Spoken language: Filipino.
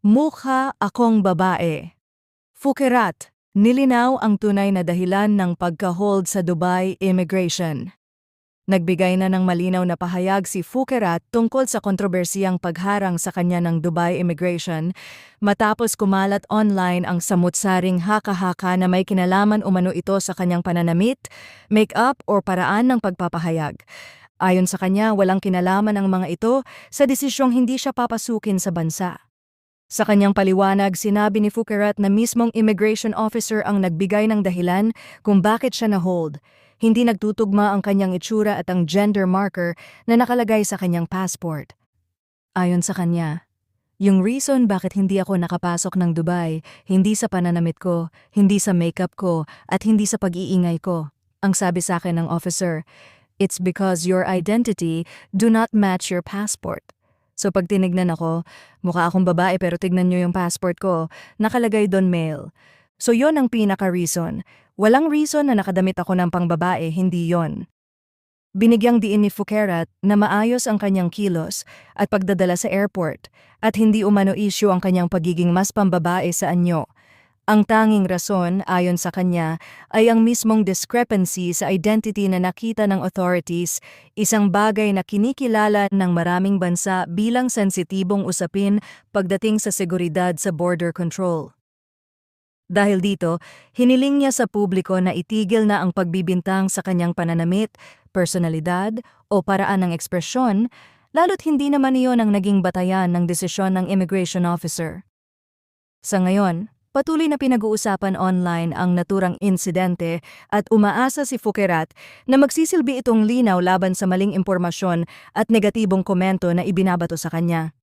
Mukha akong babae. Fukerat, nilinaw ang tunay na dahilan ng pagka-hold sa Dubai Immigration. Nagbigay na ng malinaw na pahayag si Fukerat tungkol sa kontrobersiyang pagharang sa kanya ng Dubai Immigration matapos kumalat online ang samutsaring haka-haka na may kinalaman umano ito sa kanyang pananamit, make-up o paraan ng pagpapahayag. Ayon sa kanya, walang kinalaman ang mga ito sa desisyong hindi siya papasukin sa bansa. Sa kanyang paliwanag, sinabi ni Fukerat na mismong immigration officer ang nagbigay ng dahilan kung bakit siya na-hold. Hindi nagtutugma ang kanyang itsura at ang gender marker na nakalagay sa kanyang passport. Ayon sa kanya, yung reason bakit hindi ako nakapasok ng Dubai, hindi sa pananamit ko, hindi sa makeup ko, at hindi sa pag-iingay ko. Ang sabi sa akin ng officer, it's because your identity do not match your passport. So pag tinignan ako, mukha akong babae pero tignan nyo yung passport ko, nakalagay doon male. So yon ang pinaka-reason. Walang reason na nakadamit ako ng pangbabae, hindi yon. Binigyang diin ni Fukerat na maayos ang kanyang kilos at pagdadala sa airport at hindi umano issue ang kanyang pagiging mas pambabae sa anyo. Ang tanging rason, ayon sa kanya, ay ang mismong discrepancy sa identity na nakita ng authorities, isang bagay na kinikilala ng maraming bansa bilang sensitibong usapin pagdating sa seguridad sa border control. Dahil dito, hiniling niya sa publiko na itigil na ang pagbibintang sa kanyang pananamit, personalidad o paraan ng ekspresyon, lalo't hindi naman iyon ang naging batayan ng desisyon ng immigration officer. Sa ngayon, patuloy na pinag-uusapan online ang naturang insidente at umaasa si Fukerat na magsisilbi itong linaw laban sa maling impormasyon at negatibong komento na ibinabato sa kanya.